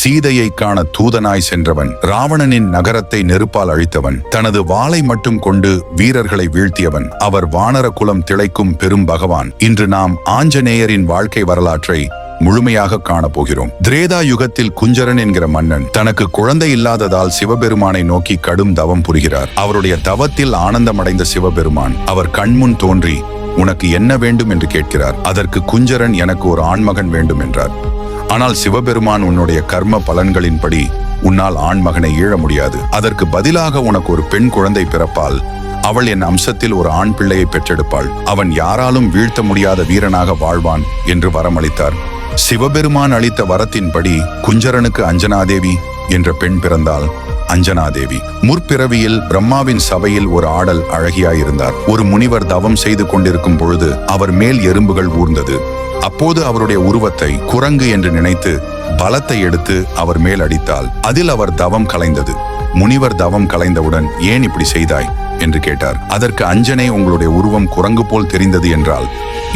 சீதையை காண தூதனாய் சென்றவன் ராவணனின் நகரத்தை நெருப்பால் அழித்தவன் தனது வாளை மட்டும் கொண்டு வீரர்களை வீழ்த்தியவன். அவர் வானர குலம் திளைக்கும் பெரும் பகவான். இன்று நாம் ஆஞ்சநேயரின் வாழ்க்கை வரலாற்றை முழுமையாக காணப்போகிறோம். திரேதா யுகத்தில் குஞ்சரன் என்கிற மன்னன் தனக்கு குழந்தை இல்லாததால் சிவபெருமானை நோக்கி கடும் தவம் புரிகிறார். அவருடைய தவத்தில் ஆனந்தமடைந்த சிவபெருமான் அவர் கண்முன் தோன்றி உனக்கு என்ன வேண்டும்? என்று கேட்கிறார். அதற்கு குஞ்சரன் எனக்கு ஒரு ஆண்மகன் வேண்டும் என்றார் ஆனால் சிவபெருமான் உன்னுடைய கர்ம பலன்களின்படி உன்னால் ஆண்மகனை ஈழ முடியாது. அதற்கு பதிலாக உனக்கு ஒரு பெண் குழந்தை பிறப்பால் அவள் என் அம்சத்தில் ஒரு ஆண் பிள்ளையை பெற்றெடுப்பாள். அவன் யாராலும் வீழ்த்த முடியாத வீரனாக வாழ்வான் என்று வரமளித்தார். சிவபெருமான் அளித்த வரத்தின்படி குஞ்சரனுக்கு அஞ்சனாதேவி என்ற பெண் பிறந்தால் அஞ்சனாதேவி. முற்பிறவியில் பிரம்மாவின் சபையில் ஒரு ஆடல் அழகியாயிருந்தார். ஒரு முனிவர் தவம் செய்து கொண்டிருக்கும் பொழுது அவர் மேல் எறும்புகள் ஊர்ந்தது. அப்போது அவருடைய உருவத்தை குரங்கு என்று நினைத்து பலத்தை எடுத்து அவர் மேல் அடித்தால் அதில் அவர் தவம் கலைந்தது. முனிவர் தவம் கலைந்தவுடன் ஏன் இப்படி செய்தாய்? என்று கேட்டார். அதற்கு அஞ்சனை உங்களுடைய உருவம் குரங்கு போல் தெரிந்தது என்றால்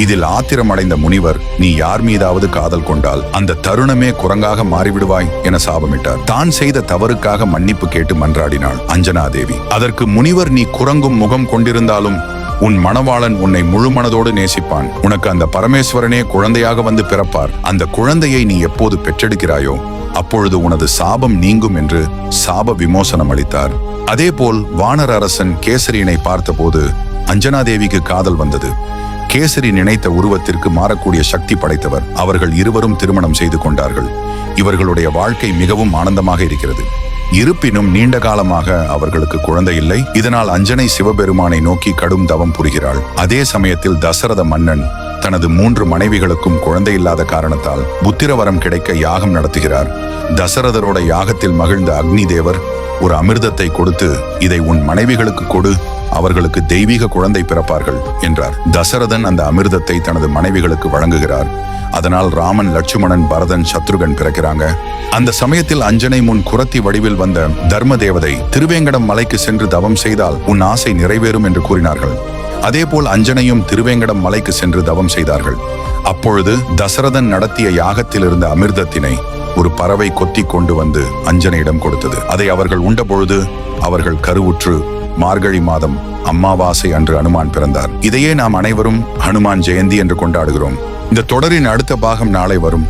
இதில் ஆத்திரமடைந்த முனிவர் நீ யார் மீதாவது காதல் கொண்டால் அந்த தருணமே குரங்காக மாறிவிடுவாய் என சாபமிட்டார். தான் செய்த தவறுக்காக மன்னிப்பு கேட்டு மன்றாடினாள் அஞ்சனா தேவி அதற்கு முனிவர் நீ குரங்கும் முகம் கொண்டிருந்தாலும் உன் மணவாளன் உன்னை முழு மனதோடு நேசிப்பான். உனக்கு அந்த பரமேஸ்வரனே குழந்தையாக வந்து பிறப்பார். அந்த குழந்தையை நீ எப்போது பெற்றெடுக்கிறாயோ அப்பொழுது உனது சாபம் நீங்கும் என்று சாப விமோசனம் அளித்தார். அதேபோல் வானர அரசன் கேசரியனை பார்த்தபோது அஞ்சனாதேவிக்கு காதல் வந்தது. கேசரி நினைத்த உருவத்திற்கு மாறக்கூடிய சக்தி படைத்தவர் அவர்கள் இருவரும் திருமணம் செய்து கொண்டார்கள். இவர்களுடைய வாழ்க்கை மிகவும் ஆனந்தமாக இருக்கிறது. இருப்பினும் நீண்ட காலமாக அவர்களுக்கு குழந்தை இல்லை. இதனால் அஞ்சனை சிவபெருமானை நோக்கி கடும் தவம் புரிகிறாள். அதே சமயத்தில் தசரத மன்னன் தனது மூன்று மனைவிகளுக்கும் குழந்தை இல்லாத காரணத்தால் புத்திரவரம் கிடைக்க யாகம் நடத்துகிறார். தசரதரோட யாகத்தில் மகிழ்ந்த அக்னி தேவர் ஒரு அமிர்தத்தை கொடுத்து இதை உன் மனைவிகளுக்கு கொடு அவர்களுக்கு தெய்வீக குழந்தை பிறப்பார்கள் என்றார். தசரதன் அந்த அமிர்தத்தை தனது மனைவிகளுக்கு வழங்குகிறார். அதனால் ராமன் லட்சுமணன் பரதன் சத்ருகன் பிறக்கிறாங்க. அந்த சமயத்தில் அஞ்சனை முன் குரத்தி வடிவில் வந்த தர்ம தேவதை திருவேங்கடம் மலைக்கு சென்று தவம் செய்தால் உன் ஆசை நிறைவேறும் என்று கூறினார்கள். அதேபோல் அஞ்சனையும் திருவேங்கடம் மலைக்கு சென்று தவம் செய்தார்கள். அப்பொழுது தசரதன் நடத்திய யாகத்தில் இருந்த அமிர்தத்தினை ஒரு பறவை கொத்தி கொண்டு வந்து அஞ்சனையிடம் கொடுத்தது. அதை அவர்கள் உண்டபொழுது அவர்கள் கருவுற்று மார்கழி மாதம் அம்மாவாசை அன்று அனுமான் பிறந்தார். இதையே நாம் அனைவரும் ஹனுமான் ஜெயந்தி என்று கொண்டாடுகிறோம். இந்த தொடரின் அடுத்த பாகம் நாளை வரும்.